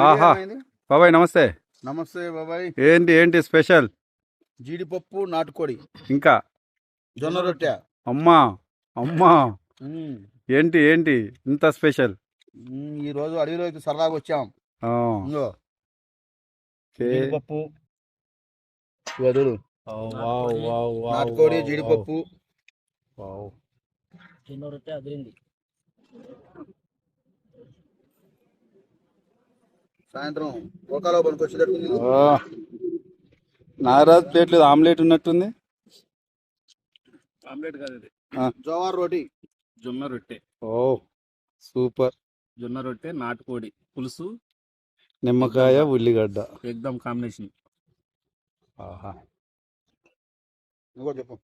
ఆహా. బాబాయ్ నమస్తే. నమస్తే బాబాయ్. ఏంటి ఏంటి స్పెషల్? జీడిపప్పు నాటుకోడి. ఇంకా? జొన్న రొట్టె. అమ్మా అమ్మా. మ్మ్. ఏంటి ఏంటి? ఇంత స్పెషల్? ఈ రోజు అడవిలోకి సరదాగా వచ్చాం. ఆ, ఇంగో. ఓకే. జీడిపప్పు. వదులు నాటుకోడి. జీడిపప్పు. జొన్న రొట్టె అదిరింది. సాయంత్రం ఒకలో పనికి వచ్చేటట్టు ఆ, నాగరాజ్ ప్లేట్ లేదు ఆమ్లెట్ ఉన్నట్టుంది. ఆమ్లెట్ కాదు ఇది. జోవార్ రోటీ. జొన్న రొట్టె. ఓ సూపర్. జొన్న రొట్టె నాటుకోడి పులుసు నిమ్మకాయ ఉల్లిగడ్డ. Egg dum combination. ఆహా. ఇంకో చెప్పు.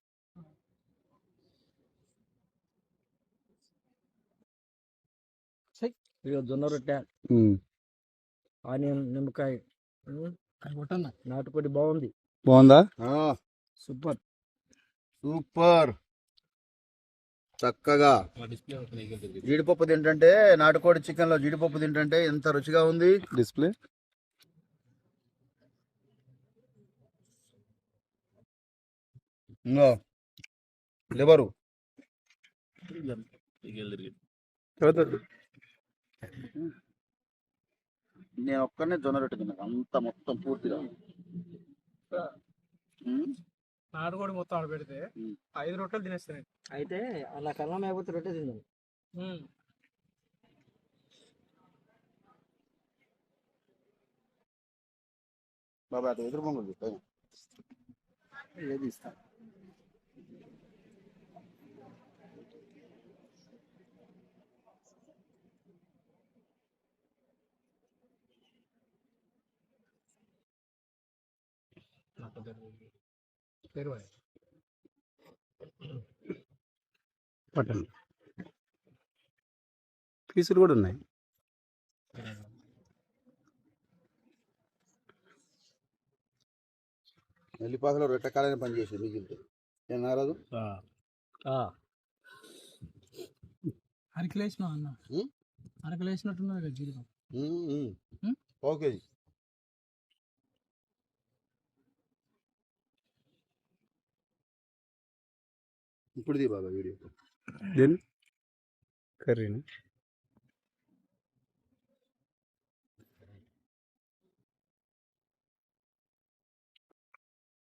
జొన్న రొట్టె. ఆనియన్ నిమ్మకాయ నాటుకోడి బాగుంది. బాగుందా? ఆ, సూపర్. సూపర్. చక్కగా. జీడిపప్పు తింటుంటే నాటుకోడి చికెన్లో జీడిపప్పు తింటుంటే ఎంత రుచిగా ఉంది? డిస్ప్లే? లివరు. నేను ఒక్కనే జొన్న రొట్టె తిన్నాను అంత మొత్తం పూర్తిగా మ్మ్. నాటుకోడి మొత్తం ఆడ పెడితే. ఐదు రొట్టెలు తినేస్తాను అయితే అలా కళ్ళం లేకపోతే రొట్టె తిందాం బాబా అటు ఎదురు చెప్పు. ఏది ఇస్తా పట్టండి. పీసులు కూడా ఉన్నాయి. నెల్లిపాకలో రొట్టె కాలని పని చేసి మిగిలితే నేను నారాజు? అరకిలేసిన అన్న. ఉమ్? అరకిలేసినట్టున్నది కదా. మ్మ్? ఓకే ఇప్పుడు తీ బాబా వీడియో. దెన్? కర్రీని?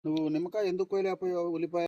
నువ్వు నిమ్మకాయ ఎందుకు కోయలేకపోయావు? ఉల్లిపాయ